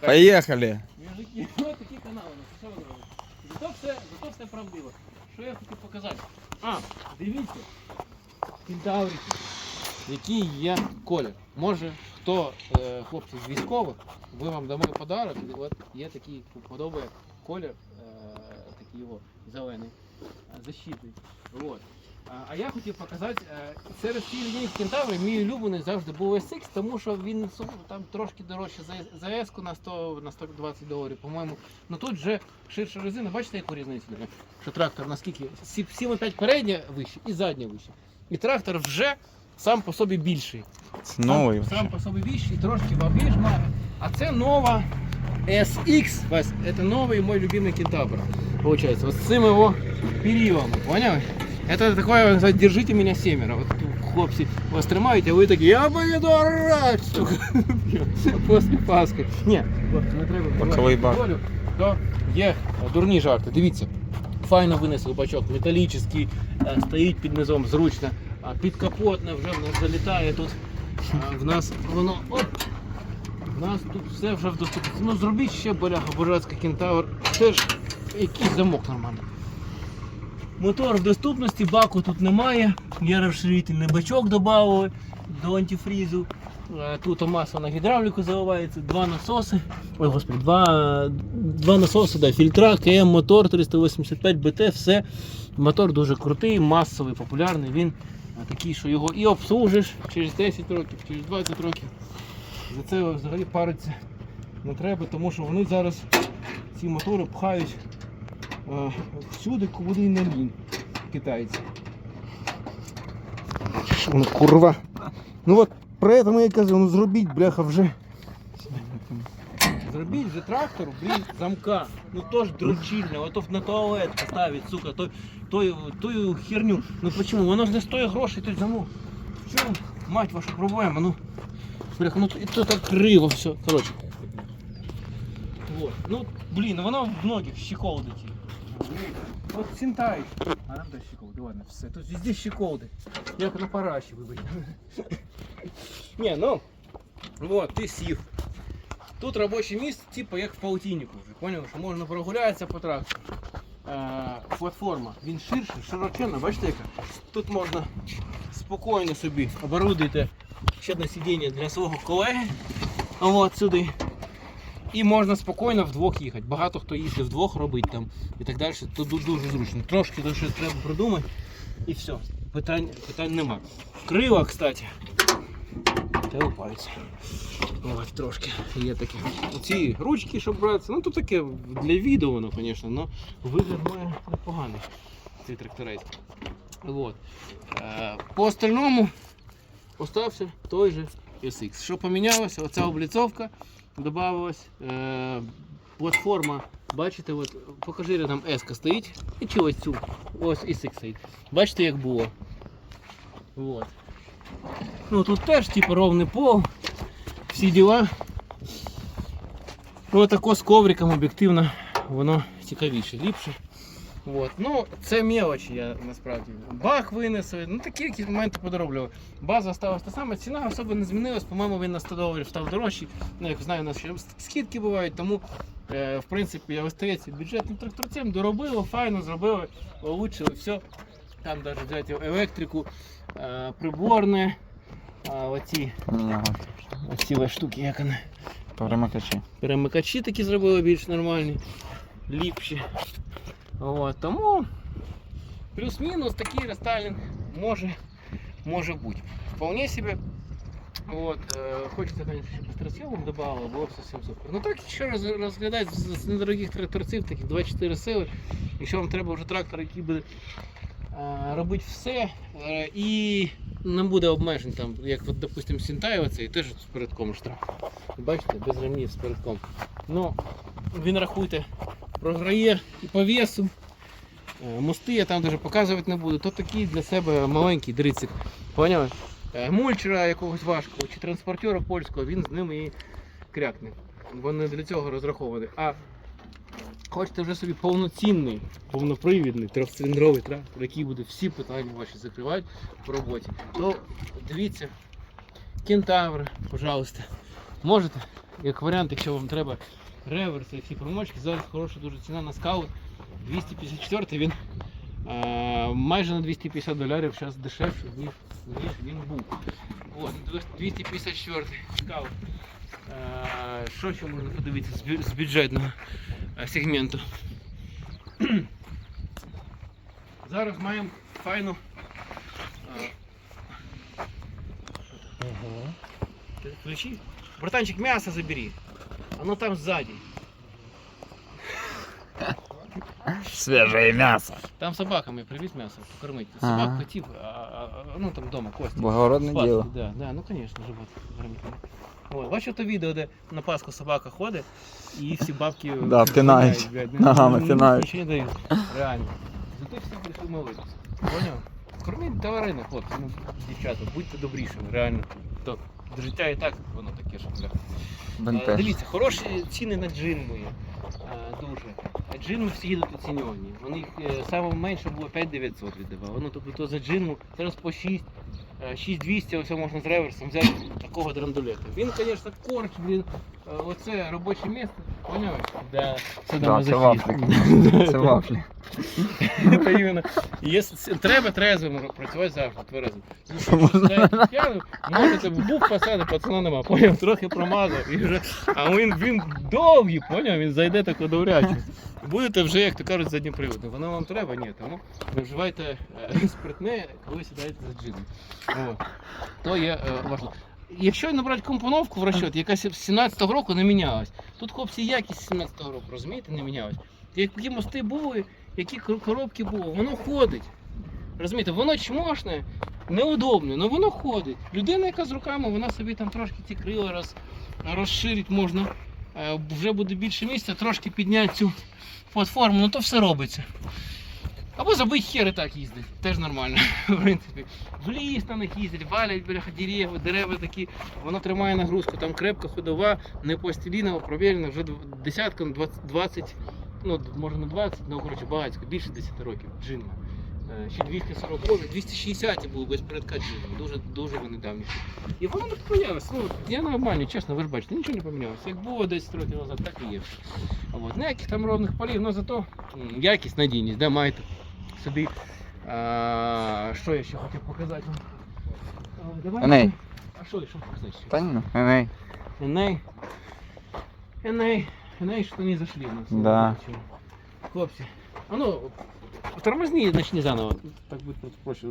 Поїхали. Мужики, ось такі канали, ну що ви робите? Зато все, зато все правдиво. Що я хотів показати? А, дивіться. Кентаврики. Який є колір. Може, хто е, хлопці з військових, ми вам дамо подарок. і От є такий подобає колір, е, такий його зелений, е, защитний. От. А, я хотів показати, е, серед лінійки кентаврів мій улюблений завжди був SX, тому що він там трошки дорожче за, S на 100 на 120 доларів, по-моєму. Ну тут вже ширша резина, бачите, яку різницю? Що трактор наскільки 7,5 передня вище і задня вище. І трактор вже сам по собі більший. Це новий Сам, сам по собі більший, трошки ваги має. А це нова SX. Це новий мой любимый кентавр. Вот с цим його перилом, поняли? Это такое, сказать, держите меня семеро. Вот хлопці вас тримають, а ви такі, я поїду орать, сука. После Пасхи. Ні, хлопці, не треба. Боковий бак. То є дурні жарти. Дивіться. Файно винесли бачок, металічний, е, стоїть під низом зручно, а підкапотне вже в нас залітає тут. А в нас воно оп. В нас тут все вже в доступності. Ну зробіть ще бляха, бурятська кентавр. Теж якийсь замок нормальний. Мотор в доступності, баку тут немає. Є розширительний бачок додали до антифрізу. Е, Тут масло на гідравліку заливається, два насоси. Ой, господи, два, два насоси, да, фільтра, КМ, мотор 385 БТ, все. Мотор дуже крутий, масовий, популярний. Він е, такий, що його і обслужиш через 10 років, через 20 років. За це взагалі париться не треба, тому що вони зараз ці мотори пхають е, всюди, куди не лінь китайці. Воно курва? Ну от про це я казав, ну зробіть, бляха, вже. Зробіть вже трактору, блін, замка. Ну то ж дручильне, ото на туалет поставить, сука, той, той, тою херню. Ну почему? Воно ж не стоїть грошей, той замок. В чому, мать ваша проблема? Ну, бляха, ну і то так криво все. Коротше. Вот. Ну, блін, воно в многих щеколдить. Вот синтай. А нам дай щеколди, ладно, все. Тут везде щеколди. Як на параші, вибачте. Не, ну, вот, ти сів. Тут робоче місце, типу як в паутиннику вже. Поняв, що можна прогулятися по трактору. Е, платформа. Він ширший, широченна, бачите яка? Тут можна спокійно собі оборудуєте ще одне сидіння для свого колеги. От сюди. І можна спокійно вдвох їхати. Багато хто їздить вдвох робить там і так далі. Тут дуже зручно. Трошки дуже треба продумати і все. Питань, питань нема. Крила, кстати. Телепаються. Ось трошки є таке. Оці ручки, щоб братися. Ну тут таке для відео воно, звісно, але вигляд має непоганий цей тракторець. Вот. Е, по остальному остався той же SX. Що помінялося? Оця обліцовка додавалась. Е, платформа, бачите, от, покажи рядом S стоїть. І чи ось цю. Ось SX стоїть. Бачите, як було. Вот. Ну тут теж типу ровний пол, всі діла. Ну тако з ковриком об'єктивно воно цікавіше, ліпше. Вот. Ну, це мелочі я насправді. Бак винесли, ну такі якісь моменти подороблювали. База залишилась та сама, ціна особо не змінилась, по-моєму, він на 100 доларів став дорожчий. Ну, як знаю, у нас ще скидки бувають, тому е, в принципі я остається бюджетним тракторцем, доробили, файно зробили, улучшили все. Там навіть взяти електрику, е, приборне, а, оці, оці штуки, як вони. Перемикачі. Перемикачі такі зробили більш нормальні, ліпші. От, тому плюс-мінус такий рестайлінг може, може бути. Вполне себе. От, е, хочеться, ще по стресілам додавало, було б зовсім супер. Ну так, якщо роз, розглядати з, недорогих тракторців, таких 24 сили, якщо вам треба вже трактор, який буде е, робити все е, і не буде обмежень, там, як, от, допустим, Сінтай оцей, теж з передком штраф. Бачите, без ремнів з передком. Ну, він рахуйте, програє і по весу. Е, Мости я там даже показувати не буду. То такий для себе маленький дрицик. Поняли? Е, Мульчера якогось важкого чи транспортера польського, він з ними і крякне. Вони для цього розраховані. А хочете вже собі повноцінний, повнопривідний, трьохциліндровий трактор, який буде всі питання ваші закривати по роботі, то дивіться. Кентавр, пожалуйста. можете, як варіант, якщо вам треба реверси і всі примочки, зараз хороша дуже ціна на скаут. 254 він е, майже на 250 доларів зараз дешевше, ніж, ніж він був. От, 254 скаут. Е, Що ще можна подивитися з бю- з бюджетного е, сегменту? Зараз маємо файну. е, Ты Включи. Братанчик, мясо забери. Оно там сзади. Свіже м'ясо. Там собакам я привез мясо покормить. Ага. Собак, котів, а, а, а, ну там дома, Костя. Благородне Спас, діло. Да, да, ну конечно, живот кормить. От, бачу то відео, де на Пасху собака ходить і всі бабки Да, пинають. блядь, ну, Ногами ну, пинають. Нічого не дають. Реально. Зато всі прийшли молитися. Поняв? Корміть тварини, хлопці, ну, дівчата, будьте добрішими, реально. То життя і так воно таке, що бля. Е. Дивіться, хороші ціни на джин мої. е, Дуже. А Джинми всі їдуть оціньовані. Вони е, саме менше було 5900 віддавав. Ну тобто то за джинму зараз по 6. е, 6200, ось можна з реверсом взяти такого драндулета. Він, звісно, корч, блін, е, оце робоче місце, поняв? Да, це Да, це вафлі. Це вафлі. Треба трезвим працювати завжди, тверезим. Можна? Можете був посади, пацана нема, поняв, трохи промазав і вже. А він, він довгий, поняв, він зайде тако довряче. Будете вже, як то кажуть, заднім приводом. Воно вам треба, ні, тому ви вживайте е, спиртне, коли сідаєте за джином. То є е, важливо. Якщо набрати компоновку в розчет, яка з 17-го року не мінялась, тут хлопці якість 17-го року, розумієте, не мінялась. Які мости були, які коробки були, воно ходить. Розумієте, воно чмошне, неудобне, але воно ходить. Людина, яка з руками, вона собі там трошки ці крила роз, розширить можна. Е, Вже буде більше місця, трошки підняти цю платформу, ну то все робиться. Або забить хер і так їздить, теж нормально. В принципі. В ліс на них їздять, валять бляха дерева, дерева такі, воно тримає нагрузку, там крепка ходова, не пластилінова, провірена, вже десяткам 20, 20 ну може не 20, ну коротше багатько, більше 10 років джинма. Е, Ще 240 років, 260 були без передка джинма, дуже, дуже вони давніші. І воно не помінялося. Ну, я нормально, чесно, ви ж бачите, нічого не помінялося. Як було 10 років назад, так і є. От. Ніяких там ровних полів, але зато м, якість, надійність, де маєте собі. А, що я ще хотів показати вам? А, давайте- Еней. А що, показати ще? Та ні, ну, ей. Еней. Еней. Еней, що не зашли у нас. Да. Хлопці. А ну, тормозни, начни заново. Так будет проще.